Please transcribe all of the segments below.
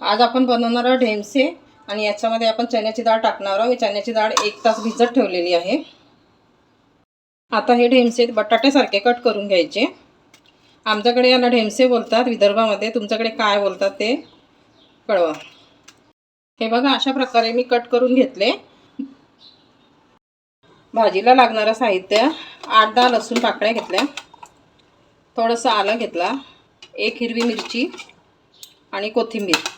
आज आपण बनवणार आहोत ढेमसे आणि याच्यामध्ये आपण चण्याची डाळ टाकणार आहोत. मी चण्याची डाळ एक तास भिजत ठेवलेली आहे. आता हे ढेमसे बटाट्यासारखे कट करून घ्यायचे. आमच्याकडे याला ढेमसे बोलतात विदर्भामध्ये. तुमच्याकडे काय बोलतात ते कळवा. हे बघा अशा प्रकारे मी कट करून घेतले. भाजीला लागणारं साहित्य आठ दहा लसूण पाकळ्या घेतल्या. थोडंसं आलं घेतला. एक हिरवी मिरची आणि कोथिंबीर.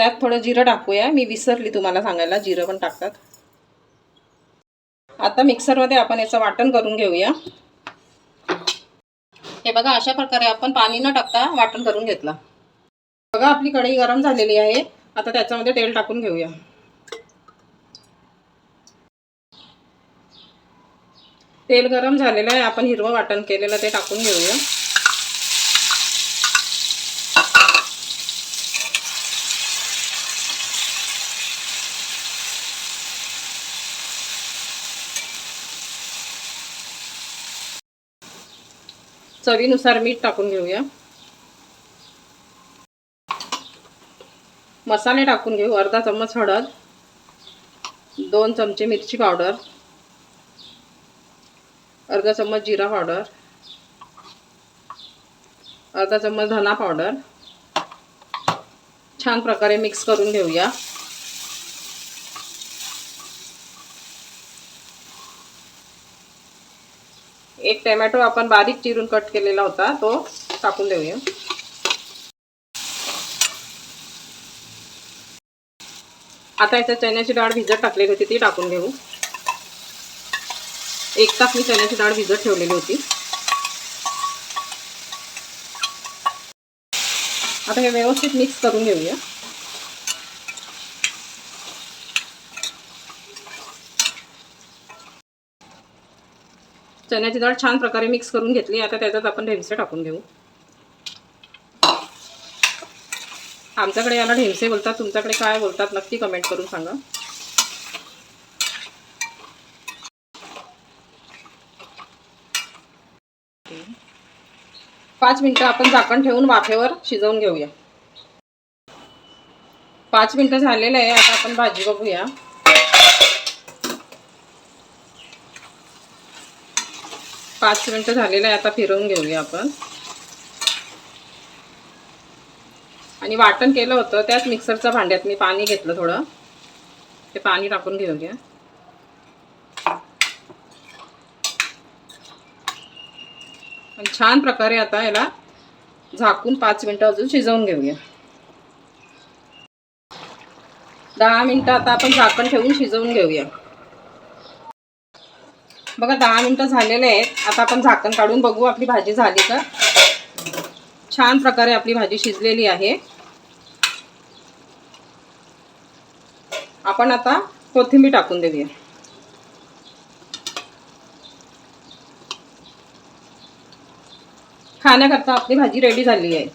त्यात थोडं जिरं टाकूया. मी विसरली तुम्हाला सांगायला. जिरं पण टाकतात. आता मिक्सरमध्ये आपण याचं वाटण करून घेऊया. हे बघा अशा प्रकारे आपण पाणी न टाकता वाटण करून घेतला. बघा आपली कढई गरम झालेली आहे. आता त्याच्यामध्ये तेल टाकून घेऊया. तेल गरम झालेलं आहे. आपण हिरवं वाटण केलेलं ते टाकून घेऊया. चवीनुसार मीठ टाकून घेऊया. मसाले टाकून घेऊ अर्धा चम्मच हळद दोन चमचे मिरची पावडर अर्धा चम्मच जिरा पावडर अर्धा चम्मच धना पावडर. छान प्रकारे मिक्स करून घेऊया. एक टोमॅटो आपण बारीक चिरून कट केलेला होता तो टाकून देऊया. आता याच्यात चण्याची डाळ भिजत टाकलेली होती ती टाकून घेऊ. एक तास मी चण्याची डाळ भिजत ठेवलेली होती. आता हे व्यवस्थित मिक्स करून घेऊया. चण्याची डाळ छान प्रकारे मिक्स करून घेतली. आता त्याच्यात आपण ढेमसे टाकून घेऊ. आमच्याकडे याला ढेमसे बोलतात. तुमच्याकडे काय बोलतात नक्की कमेंट करून सांगा. पाच मिनटं आपण झाकण ठेवून वाफेवर शिजवून घेऊया. पाच मिनटं झालेलं आहे. आता आपण भाजी बघूया. पाच मिनटं झालेलं आहे आता फिरवून घेऊया आपण. आणि वाटण केलं होतं त्याच मिक्सरच्या भांड्यात मी पाणी घेतलं थोडं. ते पाणी टाकून घेऊया आणि छान प्रकारे आता याला झाकून पाच मिनटं अजून शिजवून घेऊया. दहा मिनटं आता आपण झाकण ठेवून शिजवून घेऊया. बघा दहा मिनटं झालेले आहेत. आता आपण झाकण काढून बघू आपली भाजी झाली का छान प्रकारे आपली भाजी शिजलेली आहे. आपण आता कोथिंबीर टाकून देऊया. खाण्याकरता आपली भाजी रेडी झाली आहे.